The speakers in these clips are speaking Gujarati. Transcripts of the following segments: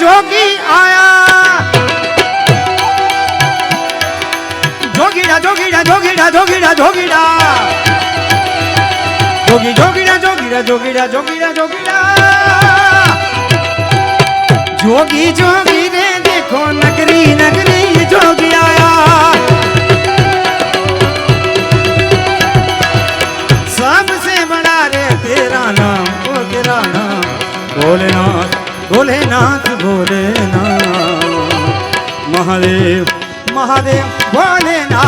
જોગી આયા જોગીડા જોગીડા જોગીડા જોગીડા જોગીડા જોગી જોગીડા જોગીડા જોગીડા જોગીડા જોગીડા જોગી જોગી રે દેખો નગરી નગરી જોગી ভোলেনা মহাদেব মহাদেব ভোলেনা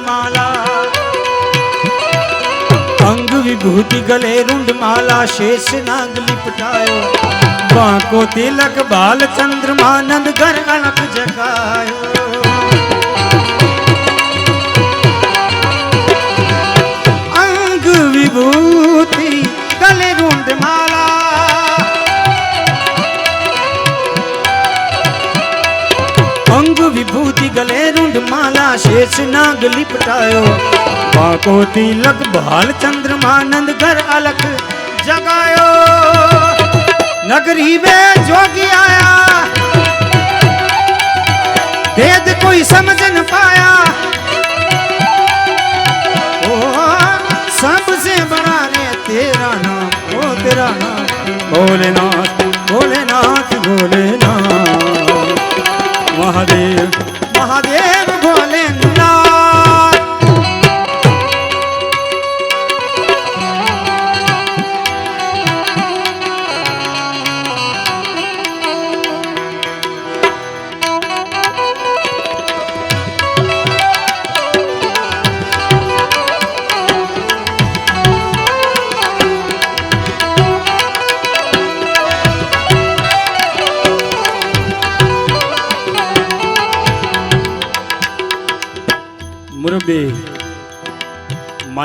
माला। अंग विभूति गले रुंड माला, शेष नाग लिपटायो। बांको तिलक बाल चंद्रमानंद घर गणक जगायो। अंग विभूति गले रुंड माला। अंग विभूति गले માલા શેષ નાગ લિપટાયો બાકો તિલક ભાલ ચંદ્રમાનંદ ઘર અલખ જગાયો નગરી में जोगी आया वेद कोई समझ न पाया ओ सबसे बड़ा रे तेरा नाम ओ तेरा नाम भोलेनाथ भोलेनाथ भोलेनाथ મહાદેવ મહાદેવ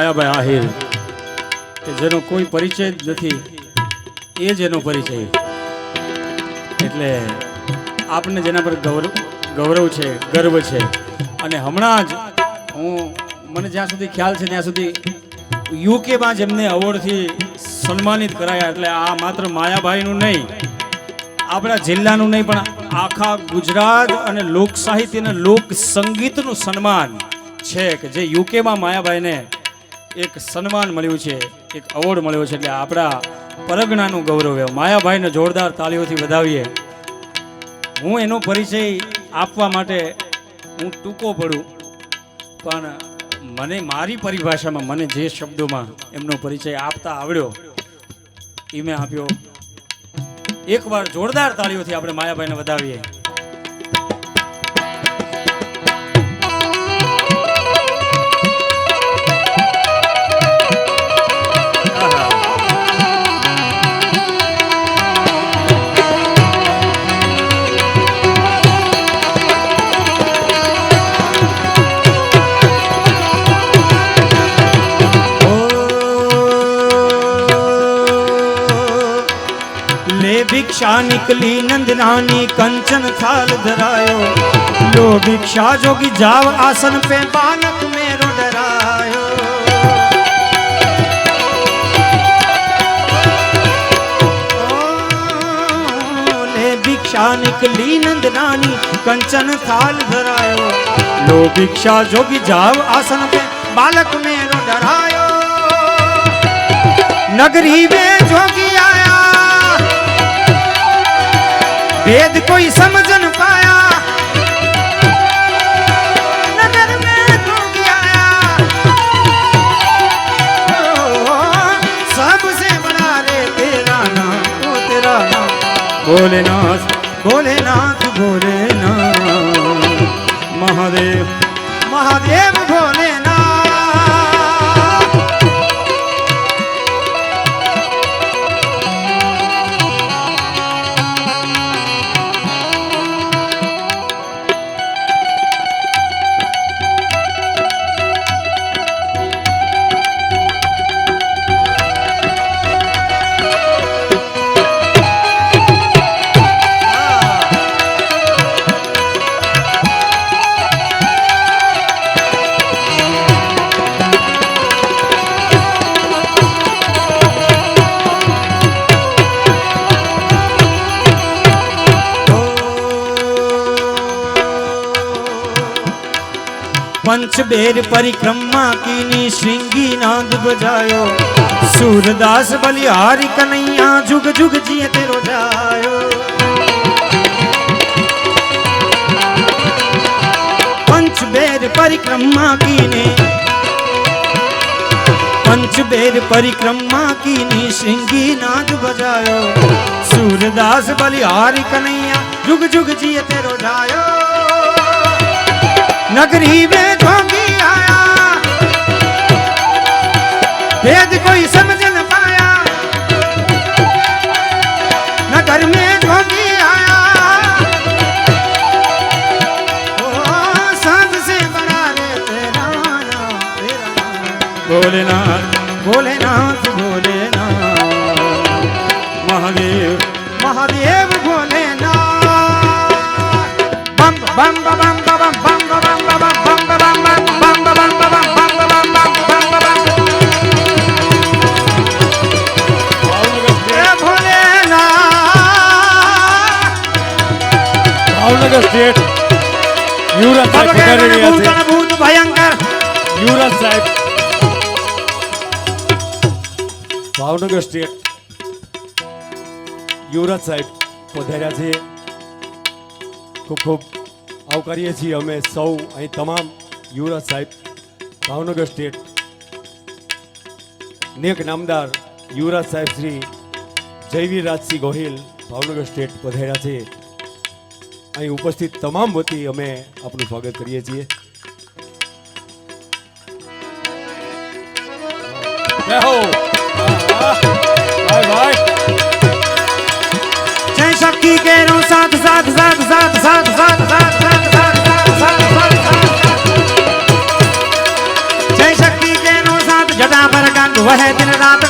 માયાભાઈ આહિર, કે જેનો કોઈ પરિચય જ નથી, એ જ એનો પરિચય. એટલે આપને જેના પર ગૌરવ ગૌરવ છે, ગર્વ છે. અને હમણાં જ હું, મને જ્યાં સુધી ખ્યાલ છે ત્યાં સુધી યુકેમાં જેમને અવોર્ડથી સન્માનિત કરાયા. એટલે આ માત્ર માયાભાઈનું નહીં, આપણા જિલ્લાનું નહીં, પણ આખા ગુજરાત અને લોક અને લોક સંગીતનું સન્માન છે, કે જે યુકેમાં માયાભાઈને એક સન્માન મળ્યું છે, એક અવોર્ડ મળ્યો છે એટલે આપણા પરગણાનું ગૌરવ માયાભાઈને જોરદાર તાળીઓથી વધાવીએ. હું એનો પરિચય આપવા માટે હું ટૂંકો પડું, પણ મને મારી પરિભાષામાં, મને જે શબ્દોમાં એમનો પરિચય આપતા આવડ્યો, એ મેં આપ્યો. એકવાર જોરદાર તાળીઓથી આપણે માયાભાઈને વધાવીએ. भिक्षा निकली नंद रानी कंचन थाल धरायो। लो भिक्षा जोगी जाव आसन पे बालक मेरो डरायो। भिक्षा निकली नंद रानी कंचन थाल धरायो। लो भिक्षा जोगी जाव आसन पे बालक मेरो डरायो। नगरी में जोगिया ਭੇਦ ਕੋਈ ਸਮਝਨ ਪਾਇਆ ਨਦਰ ਮੈਂ ਤੂੰ ਗਿਆ ਸਭ ਸੇ ਬੜਾ ਰੇ ਤੇਰਾ ਨਾਮ ਤੂੰ ਤੇਰਾ ਨਾਮ ਭੋਲੇਨਾਥ ਭੋਲੇਨਾਥ ਭੋਲੇਨਾਥ ਮਹਾਦੇਵ ਮਹਾਦੇਵ ਭੋਲੇਨਾਥ भोलेनाथ पंचबेर परिक्रमा कीनी, श्रृंगी नाद बजायो। सूरदास बलिहारी कन्हैया, जुग जुग जिए तेरो जायो पंचबेर परिक्रमा पंच बेर परिक्रमा कीनी, श्रृंगी नाद बजायो। सूरदास बलिहारी कन्हैया, जुग जुग जिए तेरो जायो नगरी में ढोंगी आया। भेद कोई समझ न पाया। नगर में ढोंगी आया। ओ साँझ से बड़ा रे तेरा भोलेनाथ। भोलेनाथ भोलेनाथ। महादेव। महादेव भोलेनाथ। बम बम बम। ભાવનગર સ્ટેટ યુવરાજ સાહેબ પધારી રહ્યા છે. ભૂત ભયંકર. યુવરાજ સાહેબ. ભાવનગર સ્ટેટ યુવરાજ સાહેબ પધાર્યા છે. ખૂબ ખૂબ આવકારીએ છીએ અમે સૌ અહીં તમામ યુવરાજ સાહેબ ભાવનગર સ્ટેટ નેક નામદાર યુવરાજ સાહેબ શ્રી જયવીરરાજસિંહ ગોહિલ ભાવનગર સ્ટેટ પધાર્યા છે. અહીં ઉપસ્થિત તમામ વતી અમે આપનું સ્વાગત કરીએ છીએ જય હો ભાઈ ભાઈ જય શક્તિ કેરો સાથ સાથ સાથ સાથ સાથ સાથ સાથ સાથ સાથ સાથ સાથ સાથ જય શક્તિ કેરો સાથ જટા પર ગંગ વહે દિન રાત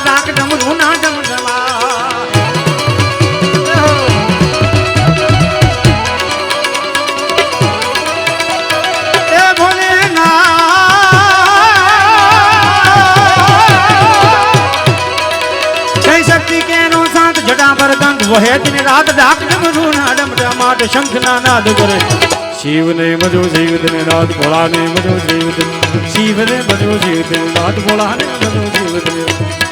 વહેતની રાત ડાકને મધુ નાડમ રમાટ શંખના નાદ કરે શિવને મધુ જીવતને રાત ભોળાને મધુ જીવત શિવને મધુ જીવતને રાત ભોળાને મધુ જીવતને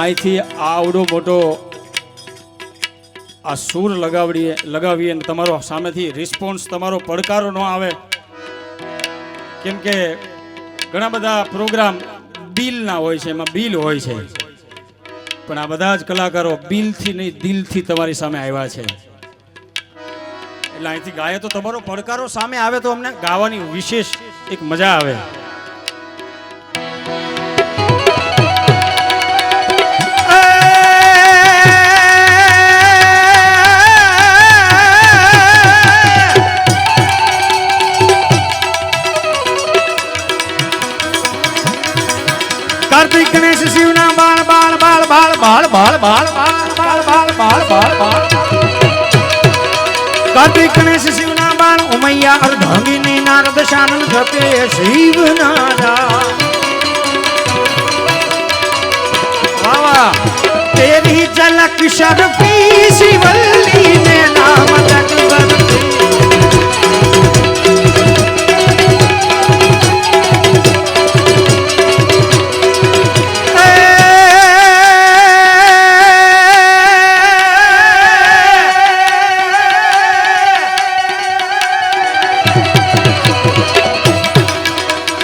અહીંથી આવડો મોટો આ સૂર લગાવડીએ, લગાવીએ અને તમારો સામેથી રિસ્પોન્સ તમારો પડકારો ન આવે. કેમ કે ઘણા બધા પ્રોગ્રામ બિલના હોય છે, એમાં બિલ હોય છે. પણ આ બધા જ કલાકારો બિલથી નહીં, દિલથી તમારી સામે આવ્યા છે. એટલે અહીંથી ગાય તો તમારો પડકારો સામે આવે તો અમને ગાવાની વિશેષ એક મજા આવે. કાર્તિક ગણેશ શિવના બાળ બાળ બાળ બાળ બાળ બાળ બાળ બાળ બાળ બાળ બાળ બાળ બાળ કાર્તિક ગણેશ શિવના બાળ ઉમૈયા અર્ધાંગીની નારદ શાનન જપે શિવ નારા વાહ વાહ તેરી ઝલક શરફી શિવલ્લી ને નામ જગબરતી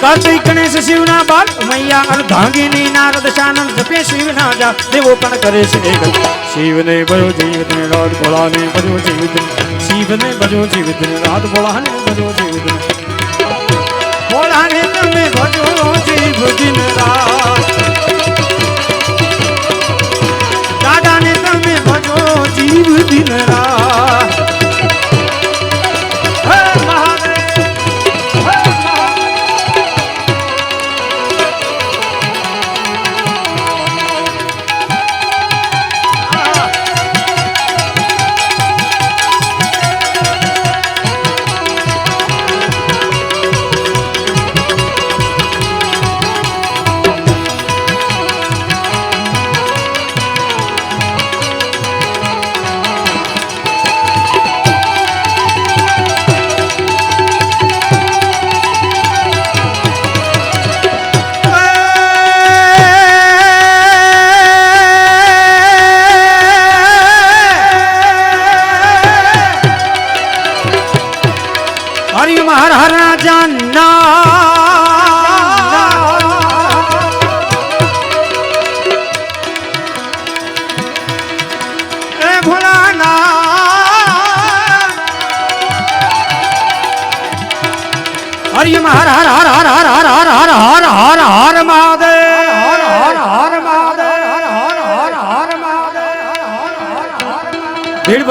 કાર્તિક ગણેશ શિવના બાળ મૈયા અર્ધાંગીની નારદ શાનંદ જપે શિવના જા દેવો પણ કરે છે શિવને ભજો જીવને રાત ભોળાને ભજો જીવિત શિવને ભજો જીવિત રાત ભોળાને ભજો જીવિત ભોળાને તમે ભજો જીવ દિન રાત. દાદાને તમે ભજો જીવ દિન રાત.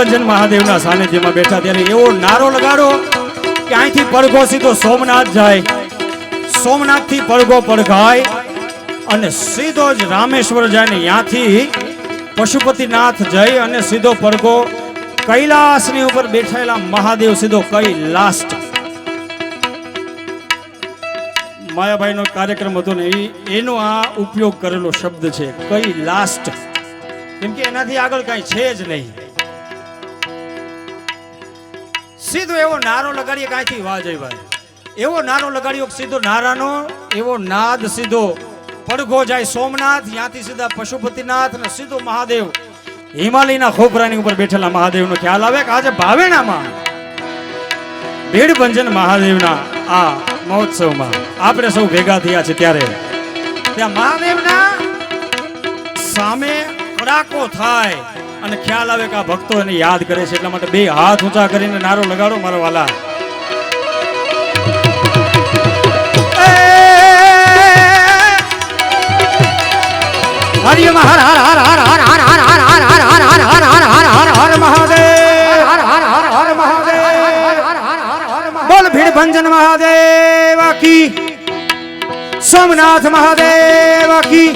મહાદેવ મહાદેવના સાનિધ્યમાં બેઠા ત્યારે એવો નારો લગાડો કે અહીંથી પડઘો સીધો સોમનાથ જાય. સોમનાથથી પડઘો પડઘાય અને સીધો જ રામેશ્વર જાય ને ત્યાંથી પશુપતિનાથ જઈ અને સીધો પડઘો કૈલાસની ઉપર બેઠેલા મહાદેવ સીધો કૈલાસ માયાભાઈનો કાર્યક્રમ હતો ને એનો આ ઉપયોગ કરેલો શબ્દ છે કઈ લાસ્ટ કેમ કે એનાથી આગળ કઈ છે જ નહીં. સીધો એવો નારો લગાડીએ કાંઈથી વાહ જય ભાઈ એવો નારો લગાડ્યો સીધો નારાનો, એવો નાદ સીધો પડઘો જાય સોમનાથ, ત્યાંથી સીધા પશુપતિનાથ ને સીધો મહાદેવ. હિમાલયના ખોપરાની ઉપર બેઠેલા મહાદેવનો ખ્યાલ આવે કે આજે ભાવેણામાં ભીડભંજન મહાદેવના આ મહોત્સવમાં આપણે સૌ ભેગા થયા છે ત્યારે. ત્યાં મહાદેવના સામે કડાકો થાય. અને ખ્યાલ આવે કે આ ભક્તો એને યાદ કરે છે એટલા માટે બે હાથ ઊંચા કરીને નારો લગાડો મારા વાલા હરિયમ હર હર હર હર હર હર હર હર હર હર હર હર હર હર હર હર હર મહાદેવ હર હર હર હર મહાદેવ બોલ ભીડ ભંજન મહાદેવ કી સોમનાથ મહાદેવ કી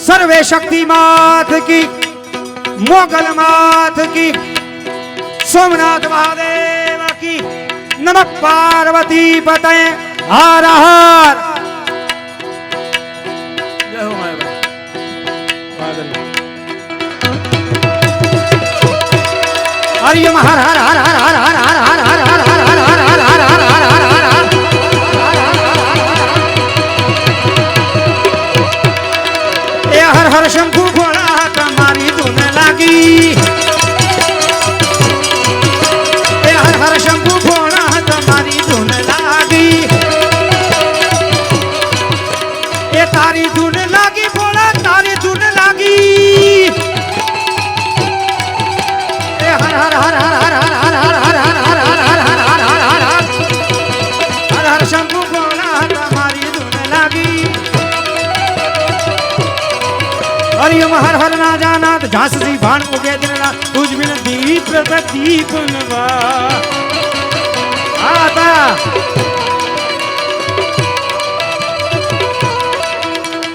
સર્વે શક્તિ માથ કી मोगल माथ की, सोमनाथ महादेव की नमक पार्वती पते हर हर। हरिओम हर हर हर हर हर। की ઝાંસી ભાણ ઉગે દિનના તુજ બિન દીપ પ્રદીપ નવા. આતા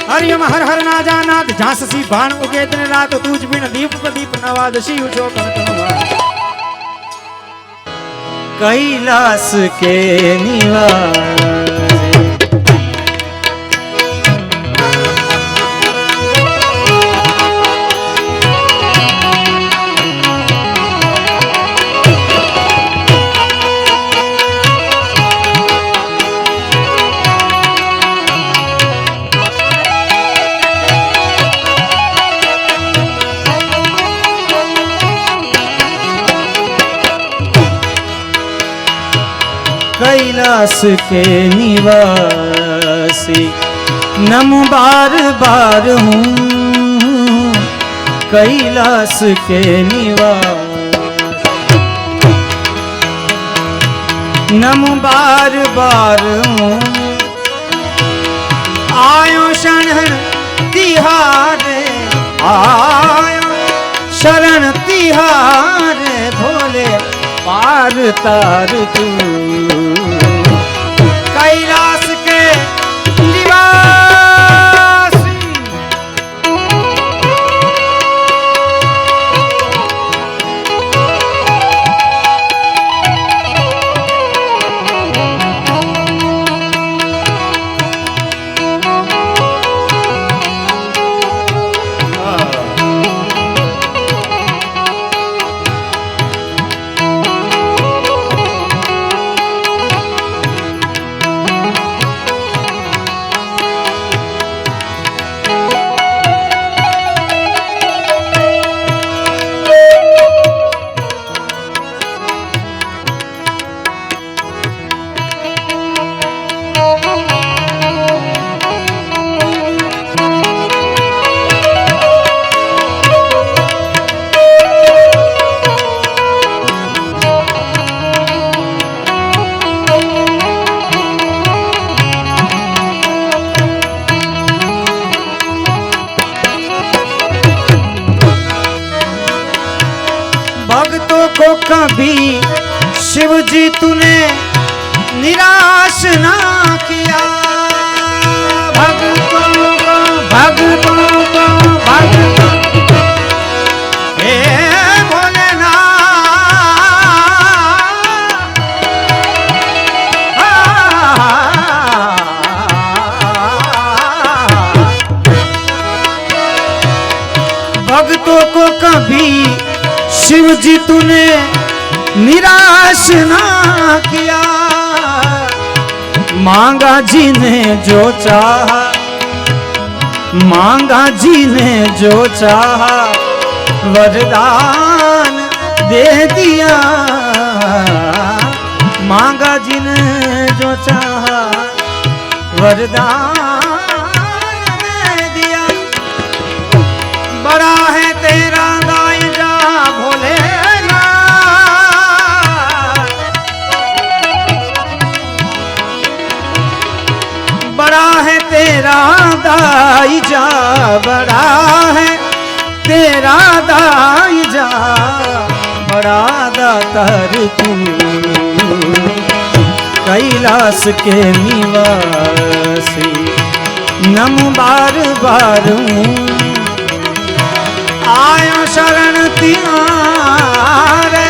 હરિયમ હર હર ના જાનાત ઝાંસી ભાણ ઉગે દિન રાત તુજ બિન દીપ પ્રદીપ નવા, દશી ઉજો કૈલાસ કે નિવાસ कैलाश के निवासी नम बार बार हूँ कैलाश के निवास नम बार बार हूँ आयो शरण तिहारे आयो शरण तिहारे भोले पार तार तू Caí शिव जी तूने निराश ना किया भक्तों को भक्तों को भक्तों हे भोलेनाथ भक्तों को कभी शिव जी तूने ना किया। मांगा जी ने जो चाहा, मांगा जी ने जो चाहा, वरदान दे दिया। मांगा जी ने जो चाहा, वरदान तेरा दाईजा बड़ा है तेरा दाईजा बड़ा दातर तू कैलाश के निवासी नम बार बार हूँ आयो शरण तिहारे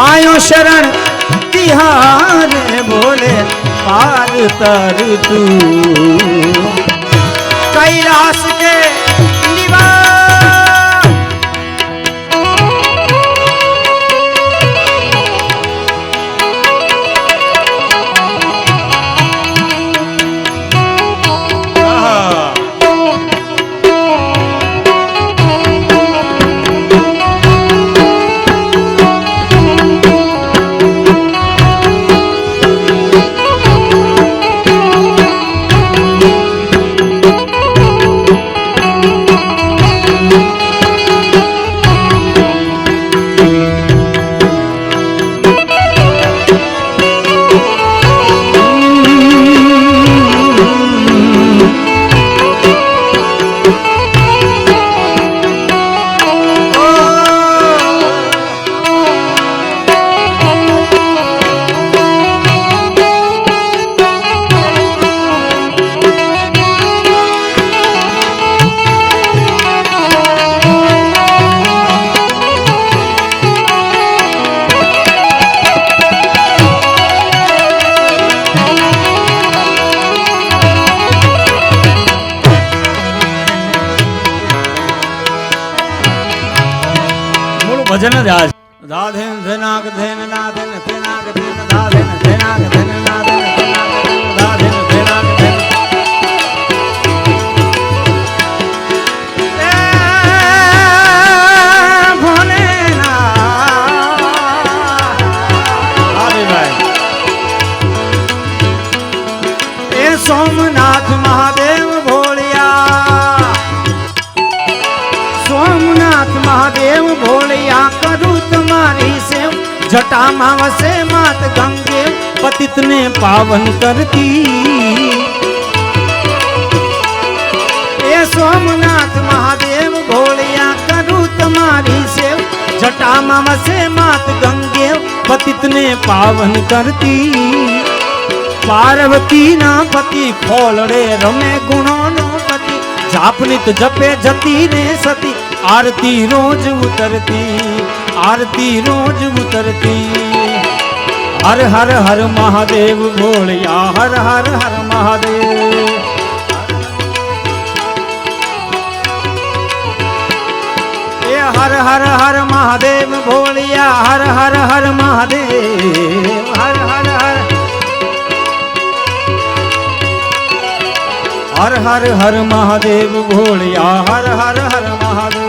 आयो शरण तिहार बोले पार तर तू। कैलाश के भजन राज। राधेन धनाक धेन नाधन धनाक धेन राधेन धनाक धेन नाधन राधेन धनाक धन। सोमनाथ महा સેવ જટામાં વસે માત ગંગે પતિતને પાવન કરતી એ સોમનાથ મહાદેવ ભોળિયા કરું તમારી સેવ જટામાં વસે માત ગંગે પતિતને પાવન કરતી પાર્વતી ના પતિ ખોલડે રમે ગુણો નો પતિ જાપનિત જપે જતી ને સતી આરતી રોજ ઉતરતી આરતી રોજ ઉતરતી હર હર હર મહાદેવ ભોળિયા હર હર હર મહાદેવ એ હર હર હર મહાદેવ ભોળિયા હર હર હર મહાદેવ હર હર હર હર હર હર મહાદેવ ભોળિયા હર હર હર મહાદેવ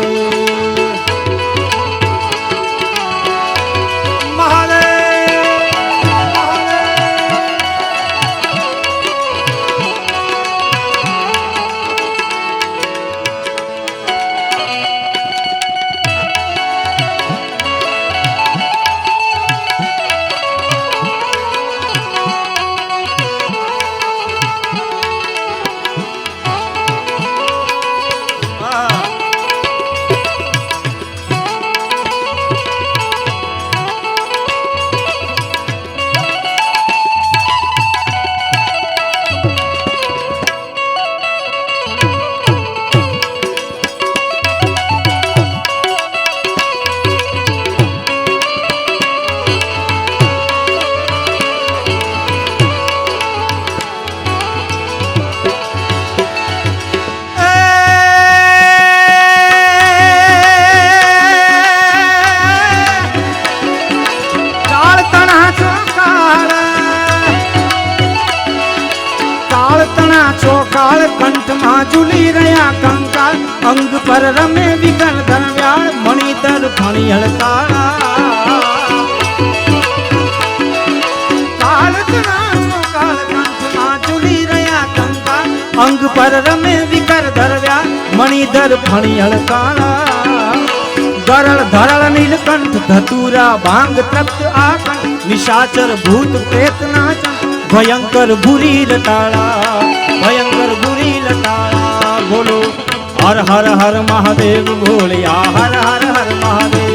ધરળ નીલકંઠ, ધતુરા, ભાંગ તપ્ત આકંઠ, નિશાચર ભૂત, પ્રેત, નાચન, ભયંકર ભૂરી લટાળા ભયંકર ભૂરી લટાળા બોલો, હર હર હર મહાદેવ ભોળિયા હર હર હર મહાદેવ.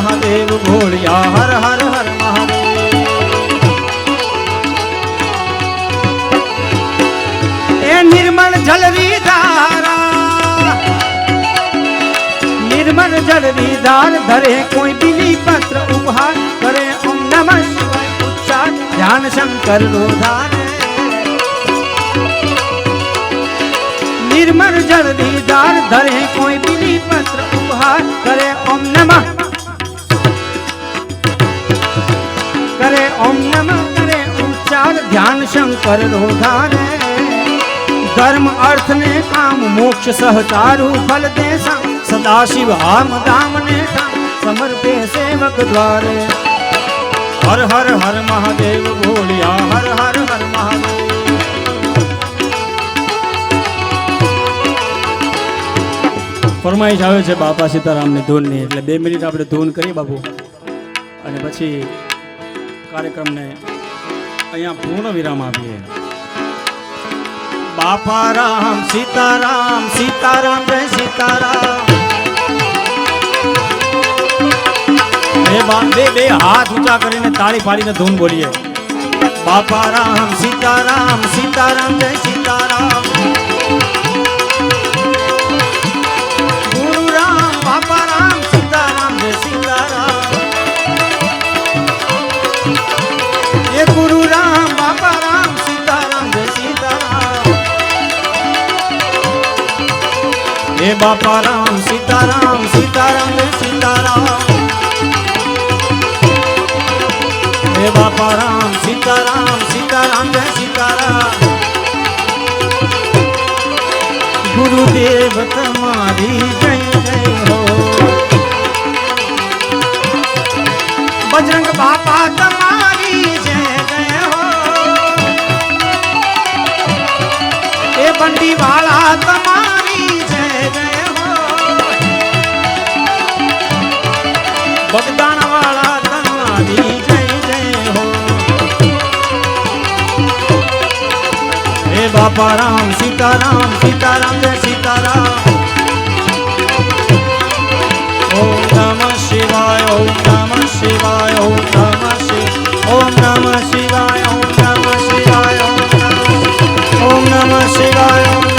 महादेव भोलिया हर हर हर महादेव। ए निर्मल जलरी धारा, निर्मल जलरी धार, धरे कोई बिली पत्र उभार करे ओम नमः शिवाय उच्चार, ध्यान शंकर लोधार निर्मल जल धार, धरे कोई बिली पत्र उभार करे ओम नमः ધ્યાન શંકર નો ધારે ધર્મ અર્થ ને કામ, મોક્ષ સહચારું ફલ દેશા સદા શિવ આમ ધામ ને સમર્પે સેવક દ્વારે. હર હર હર મહાદેવ બોલ્યા, હર હર હર મહાદેવ. ફરમાઈશ આવે છે બાપા સીતારામની ધૂનની, એટલે બે મિનિટ આપણે ધૂન કરીએ બાપુ. અને પછી કાર્યક્રમને અહીંયા પૂર્ણ વિરામ આપીએ. બાપા રામ સીતારામ સીતારામ, જય સીતારામ. બે બા હાથ ઊંચા કરીને તાળી પાડીને ધૂન બોલીએ. બાપા રામ સીતારામ સીતારામ, જય સીતારામ. बापा राम, सीताराम सीताराम सीताराम। हे बापा राम, सीताराम सीताराम, जय सीताराम। गुरुदेव तुम्हारी जय जय हो। बजरंग बापा तुम्हारी जय जय हो। ए बंडी वाला બાપા રામ સીતારામ સીતારામ જય સીતારામ ઓમ નમઃ શિવાય ઓમ નમઃ શિવાય ઓમ નમઃ શિવાય ઓમ નમઃ શિવાય ઓમ નમઃ શિવાય ઓમ નમઃ શિવાય ઓમ